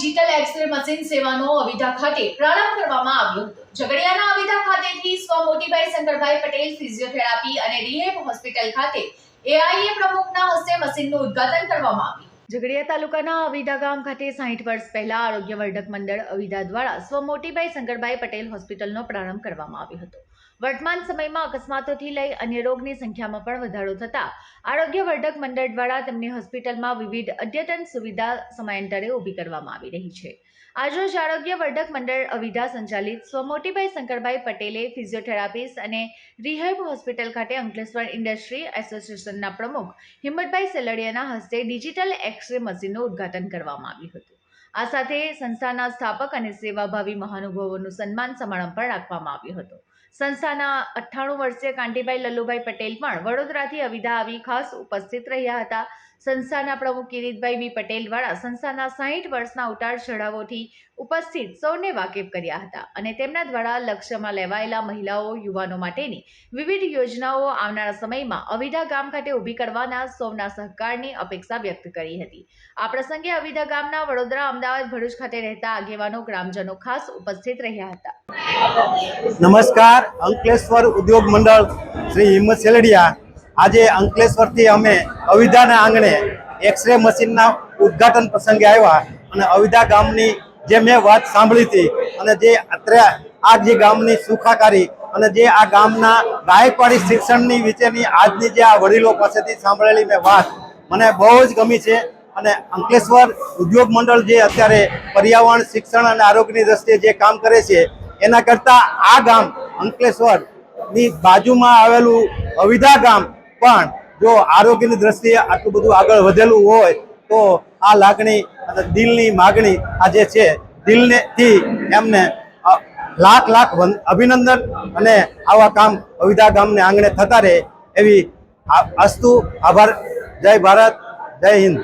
Digital x ray machine સેવાનો અવિધા ખાતે પ્રારંભ કરવામાં આવ્યો હતો. ઝઘડિયાના અવિધા ખાતેથી સ્વ મોટીભાઈ શંકરભાઈ પટેલ ફિઝિયોથેરાપી અને રિહેબ હોસ્પિટલ ખાતે એઆઈએ પ્રમુખના હસ્તે મશીનનું ઉદ્ઘાટન કરવામાં આવ્યું. ઝઘડિયા તાલુકાના અવિધા ગામ ખાતે સાહીઠ વર્ષ પહેલા આરોગ્ય વર્ધક મંડળ અવિધા દ્વારા સ્વ મોટીભાઈ શંકરભાઈ પટેલ હોસ્પિટલનો પ્રારંભ કરવામાં આવ્યો હતો. વર્તમાન સમયમાં અકસ્માતોથી લઈ અન્ય રોગની સંખ્યામાં પણ વધારો થતા આરોગ્ય વર્ધક મંડળ દ્વારા તેમની હોસ્પિટલમાં વિવિધ અદ્યતન સુવિધા સમયાંતરે ઊભી કરવામાં આવી રહી છે. આજરોજ આરોગ્ય વર્ધક મંડળ અવિધા સંચાલિત સ્વમોટીભાઈ શંકરભાઈ પટેલે ફિઝિયોથેરાપિસ્ટ અને રિહેબ હોસ્પિટલ ખાતે અંકલેશ્વર ઇન્ડસ્ટ્રી એસોસિએશનના પ્રમુખ હિંમતભાઈ સેલડિયાના હસ્તે ડિજિટલ એક્સરે મશીનનું ઉદ્ઘાટન કરવામાં આવ્યું હતું. આ સાથે સંસ્થાના સ્થાપક અને સેવાભાવી મહાનુભાવોનું સન્માન સમારંભ પણ રાખવામાં આવ્યો હતો. સંસ્થાના અઠ્ઠાણું વર્ષીય કાંટીભાઈ લલ્લુભાઈ પટેલ પણ વડોદરાથી અવિધા આવી ખાસ ઉપસ્થિત રહ્યા હતા. સંસ્થાના પ્રમુખ કિરીટભાઈ બી પટેલ દ્વારા સંસ્થાના સાહીઠ વર્ષના ઉતાર ચઢાવોથી ઉપસ્થિત સૌને વાકેફ કર્યા હતા અને તેમના દ્વારા લક્ષ્યમાં લેવાયેલા મહિલાઓ, યુવાનો માટેની વિવિધ યોજનાઓ આવનારા સમયમાં અવિધા ગામ ખાતે ઊભી કરવાના સૌના સહકારની અપેક્ષા વ્યક્ત કરી હતી. આ પ્રસંગે અવિધા ગામના વડોદરા અમદાવાદ ભરૂચ ખાતે રહેતા આગેવાનો, ગ્રામજનો ખાસ ઉપસ્થિત રહ્યા હતા. નમસ્કાર, અંકલેશ્વર ઉદ્યોગ મંડળ શ્રી હિંમત સેલડિયા આજે અંકલેશ્વરથી અમે અવિધાના આંગણે એક્સરે મશીનના ઉદ્ઘાટન પ્રસંગે આવ્યા અને અવિધા ગામની જે મેં વાત સાંભળી હતી અને જે અત્રે આ જે ગામની સુખાકારી અને જે આ ગામના ગાયકવાડી શિક્ષણની વિશેની આજની જે આ વડીલો પાસેથી સાંભળેલી મેં વાત, મને બહુ જ ગમી છે અને અંકલેશ્વર ઉદ્યોગ મંડળ જે અત્યારે પર્યાવરણ, શિક્ષણ અને આરોગ્યની દ્રષ્ટિએ જે કામ કરે છે, એના કરતાં આ ગામ અંકલેશ્વરની બાજુમાં આવેલું અવિધા ગામ પણ જો આરોગ્યની દ્રષ્ટિએ આટલું બધું આગળ વધેલું હોય, તો આ લાગણી અને દિલની માગણી આ જે છે દિલને થી એમને લાખ લાખ અભિનંદન અને આવા કામ અવિધા ગામને આંગણે થતા રહે એવી અસ્તુ, આભાર. જય ભારત, જય હિન્દ.